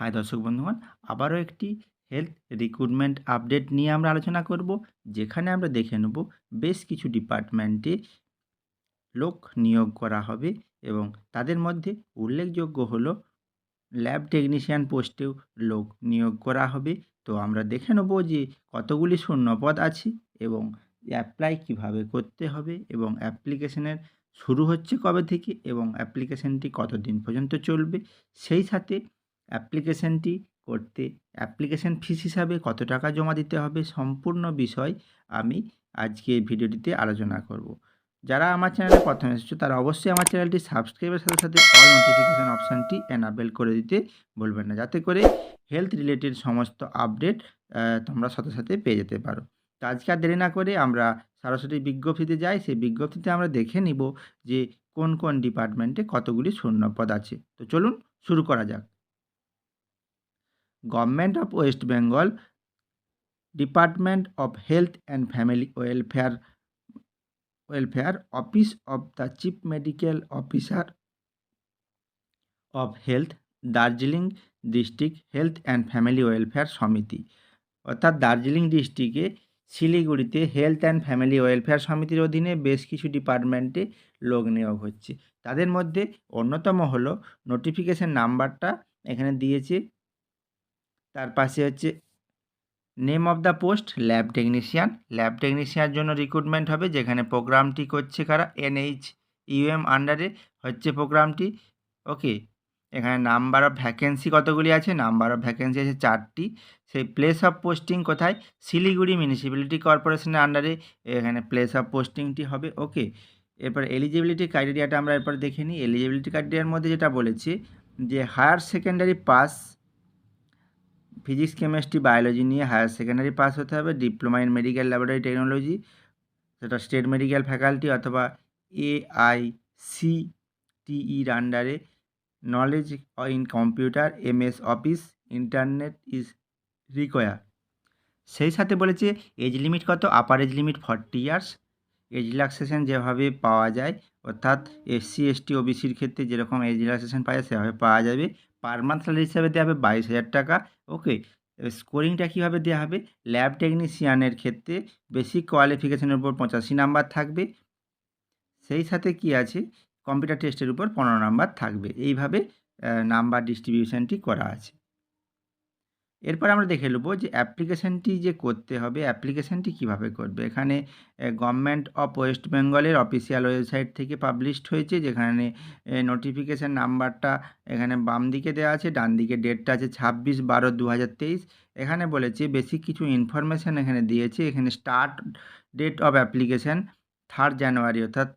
High দর্শক বন্ধুগণ, আবারও একটি হেলথ রিক্রুটমেন্ট আপডেট নিয়ে আমরা আলোচনা করব, যেখানে আমরা দেখে নেব বেশ কিছু ডিপার্টমেন্টে লোক নিয়োগ করা হবে এবং তাদের মধ্যে উল্লেখযোগ্য হলো ল্যাব টেকনিশিয়ান পোস্টেও লোক নিয়োগ করা হবে। তো আমরা দেখে নেব যে কতগুলি শূন্যপদ আছে এবং অ্যাপ্লাই কীভাবে করতে হবে এবং অ্যাপ্লিকেশনের শুরু হচ্ছে কবে থেকে এবং অ্যাপ্লিকেশনটি কতদিন পর্যন্ত চলবে। সেই সাথে অ্যাপ্লিকেশনটি করতে। অ্যাপ্লিকেশন ফিস হিসাবে কত টাকা জমা দিতে হবে সম্পূর্ণ বিষয় আমি আজকে এই ভিডিওটিতে আলোচনা করব। যারা আমার চ্যানেলে প্রথমে এসেছ, তারা অবশ্যই আমার চ্যানেলটি সাবস্ক্রাইবের সাথে সাথে অল নোটিফিকেশান অপশানটি অ্যানাবেল করে দিতে বলবেন না। যাতে করে হেলথ রিলেটেড সমস্ত আপডেট তোমরা সাথে সাথে পেয়ে যেতে পারো। তো আজকে আর দেরি না করে আমরা সরাসরি বিজ্ঞপ্তিতে যাই। সেই বিজ্ঞপ্তিতে আমরা দেখে নিব যে কোন কোন ডিপার্টমেন্টে কতগুলি শূন্যপদ আছে। তো চলুন শুরু করা যাক। Government of West Bengal department of health and family welfare welfare office of the chief medical officer of health Darjeeling district health and family welfare সমিতি অর্থাৎ দার্জিলিং ডিস্ট্রিক্টে শিলিগুড়িতে হেলথ অ্যান্ড ফ্যামিলি ওয়েলফেয়ার সমিতির অধীনে বেশ কিছু ডিপার্টমেন্টে লোক নিয়োগ হচ্ছে। তাদের মধ্যে অন্যতম হলো নোটিফিকেশন নাম্বারটা এখানে দিয়েছে তার পাশে হচ্ছে name of the post lab technician lab টেকনিশিয়ানের জন্য রিক্রুটমেন্ট হবে, যেখানে প্রোগ্রামটি করছে কারা? এনএইচ ইউএম আন্ডারে হচ্ছে প্রোগ্রামটি ওকে এখানে নাম্বার অফ ভ্যাকেন্সি কতগুলি আছে? নাম্বার অফ ভ্যাকেন্সি আছে চারটি। সেই প্লেস অফ পোস্টিং কোথায়? শিলিগুড়ি মিউনিসিপ্যালিটি কর্পোরেশনের আন্ডারে এখানে প্লেস অফ পোস্টিংটি হবে ওকে এরপর এলিজিবিলিটি ক্রাইটেরিয়াটা আমরা এরপর দেখে নিই। এলিজিবিলিটি ক্রাইটেরিয়ার মধ্যে যেটা বলেছে যে higher secondary pass physics, chemistry, biology নিয়ে হায়ার সেকেন্ডারি পাস হতে হবে। Diploma in medical laboratory technology, সেটা স্টেট মেডিকেল ফ্যাকাল্টি অথবা এআই সি টিইর আন্ডারে knowledge in computer MS office internet is require সেই সাথে বলেছে এজ লিমিট কত? Upper age limit forty years age relaxation যেভাবে পাওয়া যায়, অর্থাৎ এসসি এসটি ওবিসির ক্ষেত্রে যেরকম এজ রিল্যাক্সেশন পাওয়া যায়, সেভাবে পাওয়া যাবে। পার মান্থ স্যালারি হিসাবে দেওয়া হবে বাইশ হাজার টাকা ওকে স্কোরিংটা কীভাবে দেওয়া হবে? ল্যাব টেকনিশিয়ানের ক্ষেত্রে বেসিক কোয়ালিফিকেশনের উপর পঁচাশি নাম্বার থাকবে। সেই সাথে কি আছে? কম্পিউটার টেস্টের উপর পনেরো নাম্বার থাকবে। এইভাবে নাম্বার ডিস্ট্রিবিউশনটি করা আছে। এরপর আমরা দেখে নেব যে অ্যাপ্লিকেশানটি যে করতে হবে, অ্যাপ্লিকেশানটি কীভাবে করবে? এখানে গভর্নমেন্ট অফ ওয়েস্ট বেঙ্গলের অফিসিয়াল ওয়েবসাইট থেকে পাবলিশড হয়েছে, যেখানে নোটিফিকেশান নাম্বারটা এখানে বাম দিকে দেওয়া আছে, ডান দিকে ডেটটা আছে ছাব্বিশ বারো দু এখানে বলেছে বেসিক কিছু ইনফরমেশান এখানে দিয়েছে, এখানে start date of application third January অর্থাৎ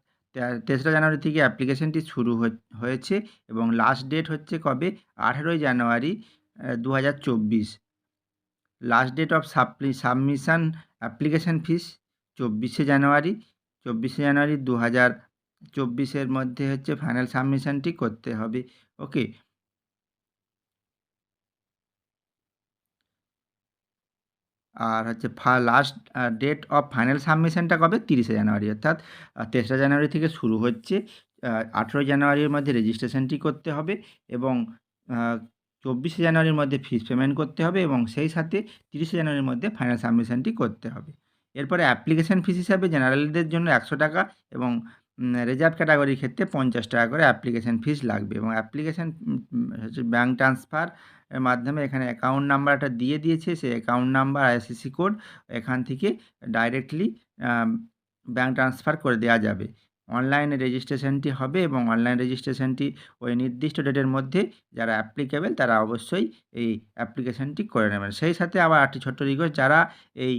তেসরা জানুয়ারি থেকে অ্যাপ্লিকেশানটি শুরু হয়েছে এবং লাস্ট ডেট হচ্ছে কবে? আঠেরোই জানুয়ারি দু হাজার চব্বিশ। Last date of supply submission application fees চব্বিশে জানুয়ারি। চব্বিশে জানুয়ারি দু হাজার চব্বিশের মধ্যে হচ্ছে ফাইনাল সাবমিশানটি করতে হবে। ওকে আর হচ্ছে ফা লাস্ট ডেট অফ ফাইনাল সাবমিশনটা কবে? তিরিশে জানুয়ারি। অর্থাৎ তেসরা জানুয়ারি থেকে শুরু হচ্ছে আঠেরোই জানুয়ারির মধ্যে রেজিস্ট্রেশনটি করতে হবে এবং চব্বিশে জানুয়ারির মধ্যে ফিস পেমেন্ট করতে হবে এবং সেই সাথে তিরিশে জানুয়ারির মধ্যে ফাইনাল সাবমিশনটি করতে হবে। এরপরে অ্যাপ্লিকেশান ফিস হিসাবে জেনারেলদের জন্য একশো টাকা এবং রিজার্ভ ক্যাটাগরির ক্ষেত্রে পঞ্চাশ টাকা করে অ্যাপ্লিকেশান ফিস লাগবে এবং অ্যাপ্লিকেশান হচ্ছে ব্যাঙ্ক ট্রান্সফার এর মাধ্যমে এখানে অ্যাকাউন্ট নাম্বারটা দিয়ে দিয়েছে। সেই অ্যাকাউন্ট নাম্বার আইএসসি কোড এখান থেকে ডাইরেক্টলি ব্যাঙ্ক ট্রান্সফার করে দেওয়া যাবে। অনলাইনে রেজিস্ট্রেশনটি হবে এবং অনলাইন রেজিস্ট্রেশনটি ওই নির্দিষ্ট ডেটের মধ্যে যারা অ্যাপ্লিকেবেল তারা অবশ্যই এই অ্যাপ্লিকেশনটি করে নেবেন। সেই সাথে আবার একটি ছোট্ট রিকোয়েস্ট যারা এই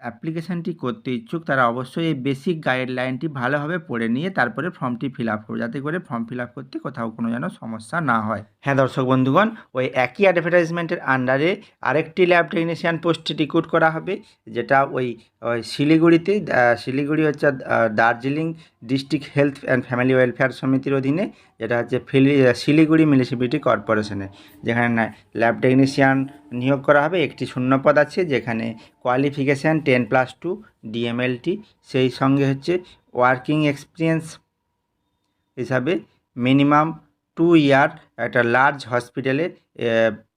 অ্যাপ্লিকেশানটি করতে ইচ্ছুক তারা অবশ্যই এই বেসিক গাইডলাইনটি ভালোভাবে পড়ে নিয়ে তারপরে ফর্মটি ফিল আপ করবে যাতে করে ফর্ম ফিল আপ করতে কোথাও কোনো যেন সমস্যা না হয়। হ্যাঁ দর্শক বন্ধুগণ, ওই একই অ্যাডভার্টাইজমেন্টের আন্ডারে আরেকটি ল্যাব টেকনিশিয়ান পোস্টে রিক্রুট করা হবে, যেটা ওই ওই শিলিগুড়িতে শিলিগুড়ি হচ্ছে Darjeeling district health and family welfare সমিতির অধীনে, যেটা হচ্ছে ফিলি, শিলিগুড়ি মিউনিসিপ্যালিটি কর্পোরেশনে, যেখানে ল্যাব টেকনিশিয়ান নিয়োগ করা হবে। একটি শূন্যপদ আছে, যেখানে qualification ten plus two, DMLT, সেই সঙ্গে হচ্ছে ওয়ার্কিং এক্সপিরিয়েন্স হিসাবে মিনিমাম টু ইয়ার একটা লার্জ হসপিটালে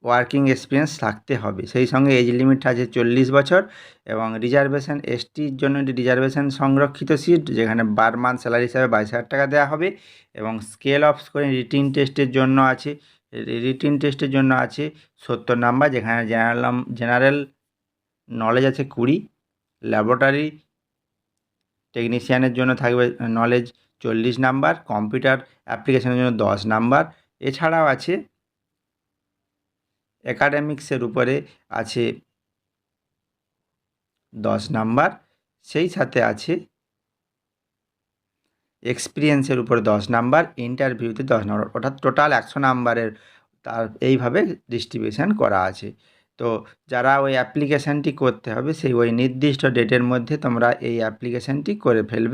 ওয়ার্কিং এক্সপিরিয়েন্স থাকতে হবে। সেই সঙ্গে এজ লিমিট আছে চল্লিশ বছর এবং রিজার্ভেশন এসটির জন্য একটি রিজার্ভেশন সংরক্ষিত সিট যেখানে বার মান্থ স্যালারি হিসাবে বাইশ হাজার টাকা দেওয়া হবে এবং স্কেল অফ স্কোরিং রিটিন টেস্টের জন্য আছে রিটিন টেস্টের জন্য আছে সত্তর নাম্বার যেখানে জেনারেল জেনারেল নলেজ আছে কুড়ি ল্যাবরেটরি টেকনিশিয়ানের জন্য থাকবে নলেজ চল্লিশ নাম্বার, কম্পিউটার অ্যাপ্লিকেশনের জন্য দশ নাম্বার। এছাড়াও আছে অ্যাকাডেমিক্সের উপরে আছে দশ নাম্বার, সেই সাথে আছে এক্সপিরিয়েন্সের উপরে দশ নাম্বার, ইন্টারভিউতে দশ নাম্বার, অর্থাৎ টোটাল একশো নাম্বারের তার এইভাবে ডিস্ট্রিবিউশন করা আছে। তো যারা ওই অ্যাপ্লিকেশানটি করতে হবে, সেই ওই নির্দিষ্ট ডেটের মধ্যে তোমরা এই অ্যাপ্লিকেশানটি করে ফেলবে।